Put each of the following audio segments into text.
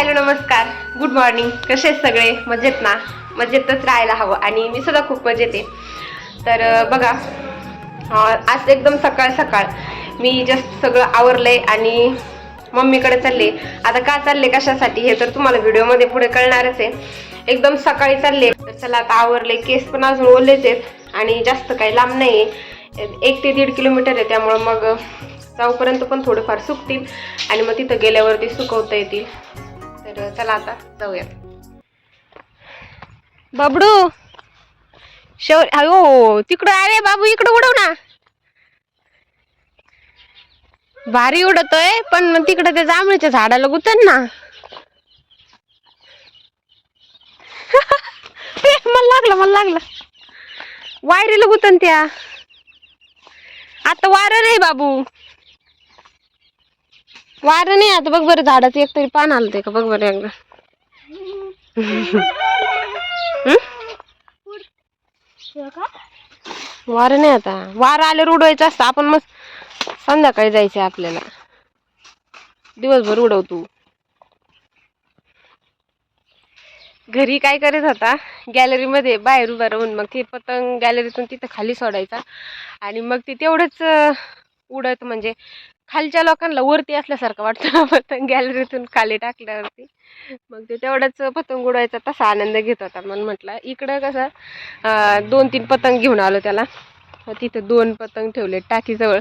Hello नमस्कार. Good morning कसे आहेत सगळे? मजेत ना? मजेतच राहायला हवं आणि मी सुद्धा खूप मजेत आहे. तर बघा आज एकदम सकाळ सकाळ. मी जस्ट सगळं आवरलंय आणि मम्मीकडे चालले. आता का चालले? कशासाठी? हे तर तुम्हाला व्हिडिओमध्ये पुढे कळणारच आहे. एकदम सकाळी चालले. तर चला आता आवरले. केस पण अजून ओलेच आहेत आणि जास्त काही लांब नाही आहे एक ते दीड किलोमीटर आहे. त्यामुळं मग जाऊपर्यंत पण थोडेफार सुकतील. आणि मग तिथं गेल्यावरती सुकवता येतील. तर चला आता जाऊया. बबडू शेव अयो तिकडं अरे बाबू इकडं उडव ना. भारी उडतोय पण मग तिकडं त्या जांभळीच्या झाडाला गुतन ना. मला लागलं मला लागलं. वायरीला गुतन त्या. आता वारं नाही बाबू. वारं नाही आता बघ बरं झाडाचं एक तरी पान आलं का बघ बरं एकदा. वारं नाही आता. वारं आल्यावर उडवायचं असतं. आपण मग संध्याकाळी जायचं आपल्याला. दिवसभर उडव तू घरी काय करत होता? गॅलरीमध्ये बाहेर उभा राहून. मग ते पतंग गॅलरीतून तिथं खाली सोडायचा. आणि मग ते तेवढंच उडत म्हणजे खालच्या लोकांना वरती असल्यासारखं वाटतं ना पतंग गॅलरीतून खाली टाकल्यावरती. मग ते तेवढंच पतंग उडवायचा तसा आनंद घेत होता. म्हणून म्हटलं इकडं कसं दोन तीन पतंग घेऊन आलो त्याला. मग तिथं दोन पतंग ठेवले टाकीजवळ.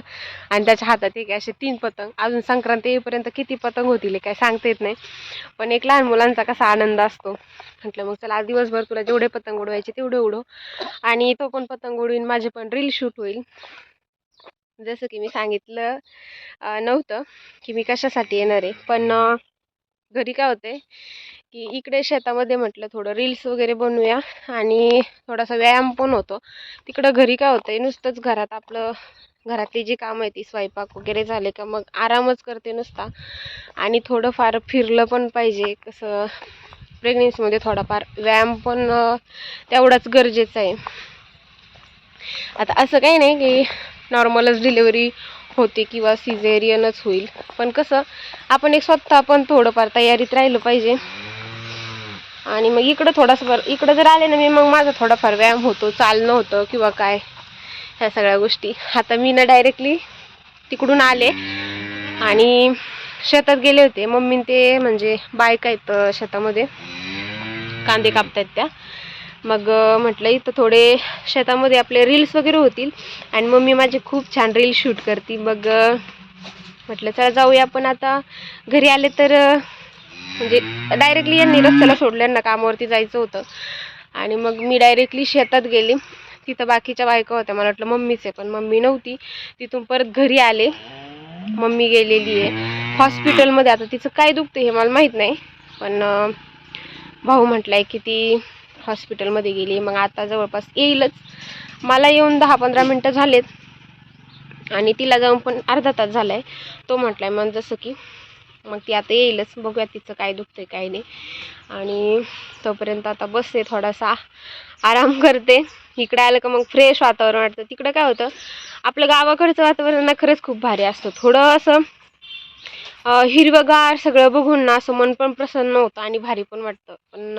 आणि त्याच्या हातात एक असे तीन पतंग. अजून संक्रांत येईपर्यंत किती पतंग होतील काय सांगता येत नाही. पण एक लहान मुलांचा कसा आनंद असतो. म्हटलं मग चला आज दिवसभर तुला जेवढे पतंग उडवायचे तेवढे उडव. आणि तो पण पतंग उडवीन माझे पण रील शूट होईल. जसं की मी सांगितलं नव्हतं की मी कशासाठी येणार आहे. पण घरी काय होते की इकडे शेतामध्ये म्हटलं थोडं रील्स वगैरे बनवूया आणि थोडासा व्यायाम पण होतो. तिकडं घरी काय होतं नुसतंच घरात आपलं घरातली जी कामं आहे ती स्वयंपाक वगैरे झाले का मग आरामच करते नुसता. आणि थोडंफार फिरलं पण पाहिजे कसं प्रेग्नेन्सीमध्ये थोडाफार व्यायाम पण तेवढाच गरजेचा आहे. आता असं काही नाही की नॉर्मलच डिलेवरी होते किंवा सिझेरियनच होईल. पण कसं आपण एक स्वतः पण थोडंफार तयारीत राहिलं पाहिजे. आणि मग इकडं थोडासा फार इकडं जर आले ना मी मग माझा थोडाफार व्यायाम होतो चालणं होतं किंवा काय ह्या सगळ्या गोष्टी. आता मी ना डायरेक्टली तिकडून आले. आणि शेतात गेले होते. मम्मी ते म्हणजे बायका आहेत शेतामध्ये. कांदे कापतायत त्या. मग म्हटलं इथं थोडे शेतामध्ये आपले रील्स वगैरे होतील. आणि मम्मी माझे खूप छान रील शूट करते. मग म्हटलं चला जाऊया आपण आता. घरी आले तर म्हणजे डायरेक्टली यांनी रस्त्याला सोडल्यांना कामावरती जायचं होतं. आणि मग मी डायरेक्टली शेतात गेले. तिथं बाकीच्या बायका होत्या. मला वाटलं मम्मीच आहे पण मम्मी नव्हती. तिथून परत घरी आले. मम्मी गेलेली आहे. हॉस्पिटलमध्ये आता तिचं काय दुखतं हे मला माहीत नाही. पण भाऊ भाऊ म्हटलाय की ती हॉस्पिटलमध्ये गेली. मग आता जवळपास येईलच. मला येऊन दहा पंधरा मिनटं झालेत. आणि तिला जाऊन पण अर्धा तास झाला आहे तो म्हटला आहे मग जसं की मग ती आता येईलच. बघूया तिचं काय दुखतंय काय नाही. आणि तोपर्यंत आता बसते थोडासा. आराम करते. इकडे आलं का मग फ्रेश वातावरण वाटतं. तिकडं काय होतं आपलं गावाकडचं वातावरण ना खरंच खूप भारी असतं. थोडं असं हिरवंगार सगळं बघून ना असं मन पण प्रसन्न होतं आणि भारी पण वाटतं. पण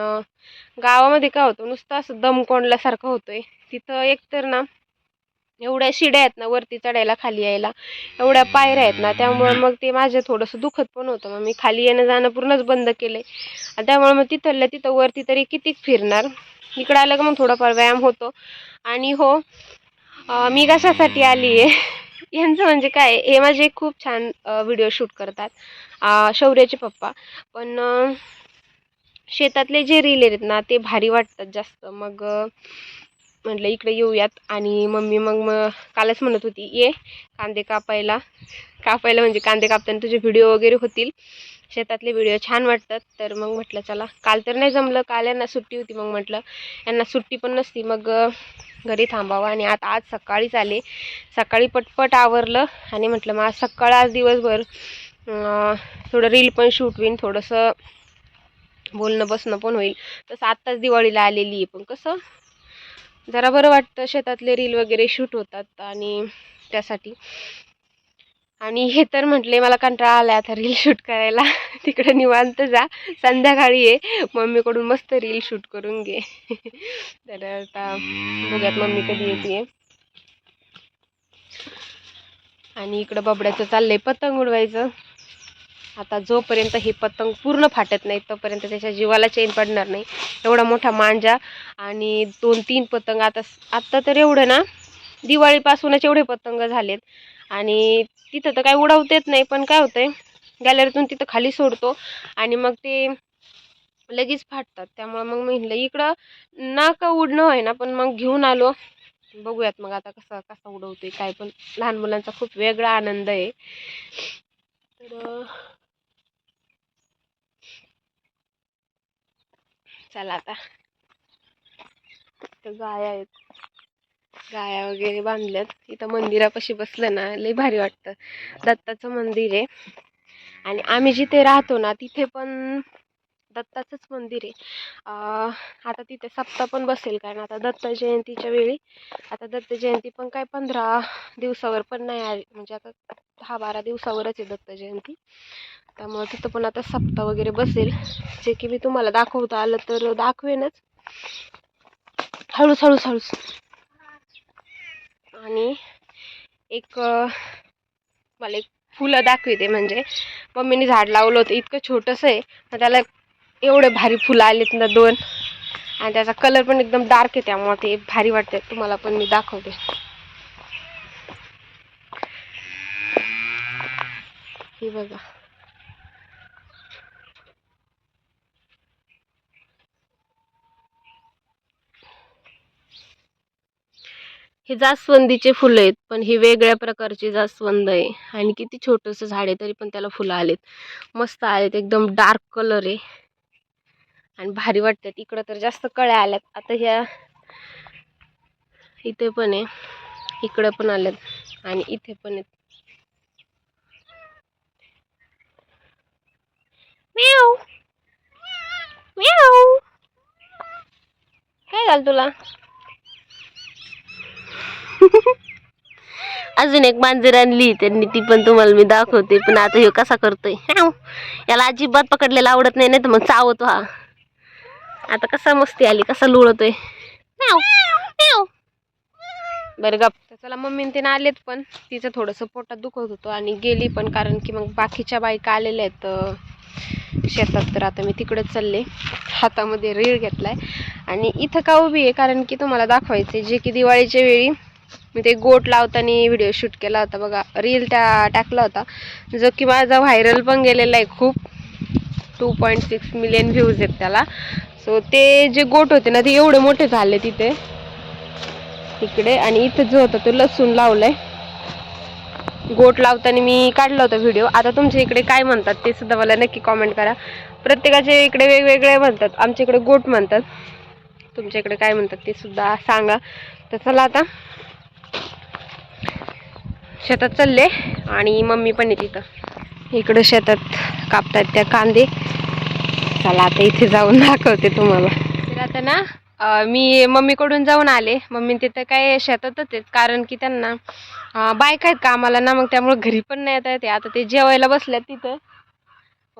गावामध्ये काय होतं नुसतं असं दम कोंडल्यासारखं होतंय. तिथं एकतर ना एवढ्या शिड्या आहेत ना वरती चढायला खाली यायला एवढ्या पायऱ्या आहेत ना त्यामुळे मग ते माझं थोडंसं दुखत पण होतं. मग मी खाली येणं जाणं पूर्णच बंद केलं आहे त्यामुळे मग तिथल्या तिथं वरती तरी किती फिरणार? इकडं आलं का मग थोडाफार व्यायाम होतो. आणि हो मी कशासाठी आली आहे यांचं म्हणजे काय हे माझे खूप छान व्हिडिओ शूट करतात. शौर्याचे पप्पा. पण शेतातले जे रील आहेत ना ते भारी वाटतात जास्त. मग म्हटलं इकडे येऊयात. आणि मम्मी मग मग कालच म्हणत होती ये कांदे कापायला. कापायला म्हणजे कांदे कापताना तुझे व्हिडिओ वगैरे होतील. शेतातले व्हिडिओ छान वाटतात. तर मग म्हटलं चला काल तर नाही जमलं. काल यांना सुट्टी होती. मग म्हटलं यांना सुट्टी पण नसती. मग घरी थांबावं. आणि आता आज सकाळीच आले. सकाळी पटपट आवरलं. आणि म्हटलं मग आज सकाळ आज दिवसभर थोडं रील पण शूट होईन. थोडंसं बोलणं बसणं पण होईल. तसं आत्ताच दिवाळीला आलेली आहे. पण कसं जरा बरं वाटतं. शेतातले रील वगैरे शूट होतात. आणि त्यासाठी आणि हे तर म्हटले मला कंटाळा आला आता रील शूट करायला. तिकडे निवांत जा. संध्याकाळी ये. मम्मीकडून मस्त रील शूट करून घे. तर आता बघ्यात मम्मी कधी येते. आणि इकडं बबड्याचं चाललंय पतंग उडवायचं. आता जोपर्यंत हे पतंग पूर्ण फाटत नाही तोपर्यंत त्याच्या जीवाला चेन पडणार नाही. एवढा मोठा मांजा आणि दोन तीन पतंग. आता आत्ता तर एवढं ना दिवाळीपासूनच एवढे पतंग झालेत. आणि तिथं तर काय उडवता येत नाही पण काय होतंय गॅलरीतून तिथं खाली सोडतो आणि मग ते लगेच फाटतात. त्यामुळे मग मी म्हटलं इकडं ना का उडणं आहे ना पण मग घेऊन आलो. बघूयात मग आता कसं कसा उडवतोय काय पण. लहान मुलांचा खूप वेगळा आनंद आहे. तर चला आता. तर आहेत. गाया वगैरे बांधल्यात. इथं मंदिरापाशी बसलं ना लई भारी वाटतं. दत्ताचं मंदिर आहे. आणि आम्ही जिथे राहतो ना तिथे पण दत्ताचंच मंदिर आहे. आता तिथे सप्ताह पण बसेल कारण आता दत्त जयंतीच्या वेळी आता दत्त जयंती पण काय पंधरा दिवसावर पण नाही आली. म्हणजे आता दहा बारा दिवसावरच आहे दत्त जयंती. त्यामुळे तिथं पण आता सप्ताह वगैरे बसेल. जे की मी तुम्हाला दाखवता आलं तर दाखवेनच. हळूच हळूच हळूच. आणि एक मला एक फुलं दाखवते म्हणजे. मम्मीने झाड लावलं होतं इतकं छोटंसं आहे. मग त्याला एवढे भारी फुलं आलेत ना दोन. आणि त्याचा कलर पण एकदम डार्क आहे त्यामुळे ते भारी वाटते तुम्हाला पण मी दाखवते. हे बघा. हे जास्वंदीचे फुलं आहेत पण हे वेगळ्या प्रकारचे जास्वंद आहे. आणि किती छोटंसं झाड आहे तरी पण त्याला फुलं आलेत. मस्त आलेत एकदम डार्क कलर आहे. आणि भारी वाटतात. इकडं तर जास्त कळ्या आल्यात. आता ह्या इथे पण आहे. इकडं पण आल्यात. आणि इथे पण आहेत. काय झालं तुला? अजून एक मांजर आणली त्यांनी ती पण तुम्हाला मी दाखवते पण आता ह्यो कसा करतोय? याला अजिबात पकडलेला आवडत नाही नाही तर मग चावतो हा. आता कसा मस्ती आली कसा लुळतोय. बरं गप. चला मम्मी ते आलेत पण तिचं थोडंसं पोटात दुखत होतं आणि गेली पण कारण की मग बाकीच्या बायका आलेल्या आहेत शेतात. तर आता मी तिकडेच चालले हातामध्ये रीळ घेतलाय. आणि इथं का उभी आहे? कारण की तुम्हाला दाखवायचे जे की दिवाळीच्या वेळी मी ते गोट लावताना व्हिडिओ शूट केला होता बघा. रील त्या टाकला होता. जो की माझा व्हायरल पण गेलेला आहे खूप. Two point six million views आहेत त्याला. सो ते जे गोट होते ना ते एवढे मोठे झाले तिथे. तिकडे आणि इथं जो होता तो लसूण लावलाय. गोट लावताना मी काढला होता व्हिडिओ आता तुमच्या इकडे काय म्हणतात ते सुद्धा मला नक्की कॉमेंट करा. प्रत्येकाचे इकडे वेगवेगळे म्हणतात. आमच्या इकडे गोट म्हणतात. तुमच्या इकडे काय म्हणतात ते सुद्धा सांगा. तर चला आता. शेतात चालले आणि मम्मी पण आहे तिथं. इकडं शेतात कापतात त्या कांदे. चला आता इथे जाऊन दाखवते तुम्हाला. तर आता ना मी मम्मीकडून जाऊन आले. मम्मी तिथं काय शेतातच आहेत कारण की त्यांना बायका आहेत कामाला ना मग त्यामुळे घरी पण नाही येत येते आता ते जेवायला बसल्यात तिथं.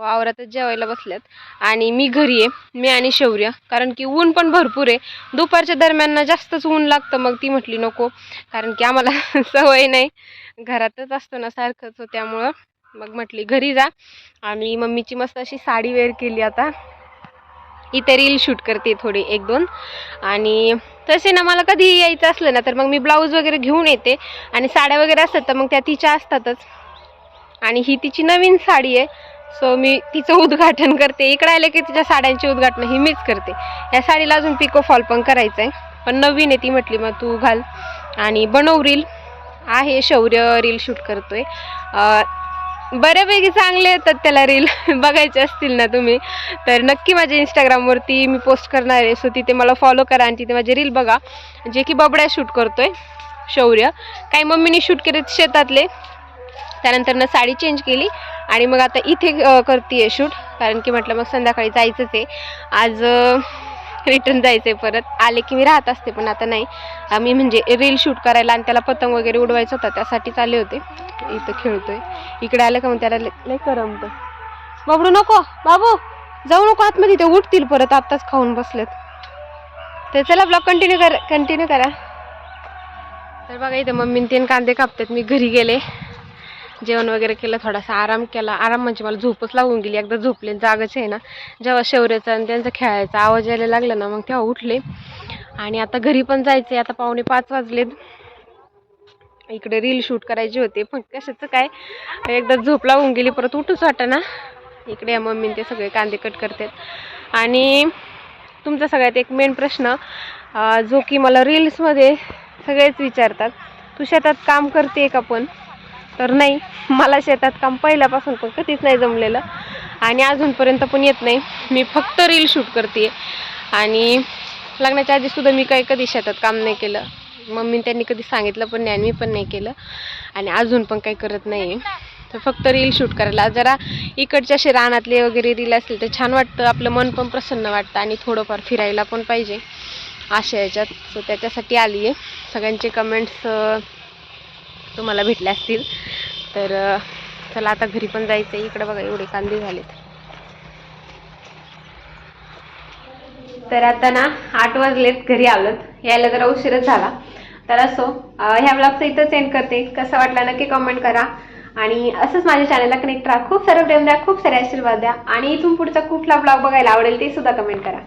वावरातच जेवायला बसल्यात. आणि मी घरी आहे मी आणि शौर्य. कारण की ऊन पण भरपूर आहे. दुपारच्या दरम्यान जास्तच ऊन लागतं मग ती म्हटली नको. कारण की आम्हाला सवय नाही. घरातच असतो ना सारखंच हो त्यामुळं मग म्हटली घरी जा. आणि मम्मीची मस्त अशी साडी वेअर केली आता. इथे रील शूट करते थोडी एक दोन. आणि तसे ना मला कधी यायचं असलं ना तर मग मी ब्लाऊज वगैरे घेऊन येते. आणि साड्या वगैरे असतात तर मग त्या तिच्या असतातच. आणि ही तिची नवीन साडी आहे. सो मी तिचं उद्घाटन करते. इकडे आले की तिच्या साड्यांची उद्घाटन ही मीच करते. या साडीला अजून पिको फॉल पण करायचं आहे पण नवीन आहे ती म्हटली मग तू घाल. आणि बनव रील आहे शौर्य रील शूट करतोय. बऱ्यापैकी चांगले येतात त्याला रील बघायचे असतील ना तुम्ही. तर नक्की माझ्या इंस्टाग्रामवरती मी पोस्ट करणार आहे. सो तिथे मला फॉलो करा आणि तिथे माझे रील बघा. जे की बबड्या शूट करतोय. शौर्य. काही मम्मीने शूट केले शेतातले. त्यानंतरनं साडी चेंज केली. आणि मग आता इथे करते आहे शूट कारण की म्हटलं मग संध्याकाळी जायचंच आहे. आज रिटर्न रिटर्न जायचंय परत. आले की मी राहत असते पण आता नाही. आम्ही म्हणजे रील शूट करायला आणि त्याला पतंग वगैरे उडवायचा होता त्यासाठी आले होते. इथं खेळतोय. इकडे आलं का मग त्याला लय लय करमतं. बाबडू नको. बाबू जाऊ नको आतमध्ये. ते उठतील परत. आत्ताच खाऊन बसलेत. तर चला ब्लॉग कंटिन्यू करा कंटिन्यू करा. तर बघा इथं मम्मीन तीन कांदे कापतात. मी घरी गेले. जेवण वगैरे केलं थोडासा आराम केला. आराम म्हणजे मला झोपच लागून गेली. एकदा झोपले जागच आहे ना. जेव्हा शौर्याचा आणि त्यांचा खेळायचा आवाज यायला लागला ना मग तेव्हा उठले. आणि आता घरी पण जायचे आता पावणे पाच वाजलेत. इकडे रील शूट करायचे होते. पण कशाचं काय? एकदा झोप लागून गेली परत उठूच वाटतं ना इकडे या मम्मीने ते सगळे कांदे कट करतात. आणि तुमचा सगळ्यात एक मेन प्रश्न जो की मला रील्समध्ये सगळेच विचारतात. तू शेतात काम करते का पण? तर नाही मला शेतात काम पहिल्यापासून पण कधीच नाही जमलेलं. आणि अजूनपर्यंत पण येत नाही. मी फक्त रील शूट करते आणि लग्नाच्या आधीसुद्धा मी काही कधी शेतात काम नाही केलं. मम्मी त्यांनी कधी सांगितलं पण नाही आणि मी पण नाही केलं. आणि अजून पण काही करत नाही तर फक्त रील शूट करायला. जरा इकडच्या असे रानातले वगैरे रील असतील तर छान वाटतं. आपलं मन पण प्रसन्न वाटतं आणि थोडंफार फिरायला पण पाहिजे. अशा याच्यात. सो त्याच्यासाठी आली आहे सगळ्यांचे कमेंट्स तुम्हाला भेटले असतील. तर चला आता घरी पण जायचं आहे इकडे बघा एवढे कांदे झालेत. तर आता ना आठ वाजलेत घरी आलोत. यायला जरा उशीरच झाला. तर असो ह्या ब्लॉगचं इथंच एंड करते. कसं वाटलं नक्की कमेंट करा. आणि असंच माझ्या चॅनलला कनेक्ट राहा. खूप सारं प्रेम द्या खूप सारे आशीर्वाद द्या. आणि इथून पुढचा कुठला ब्लॉग बघायला आवडेल ते सुद्धा कमेंट करा.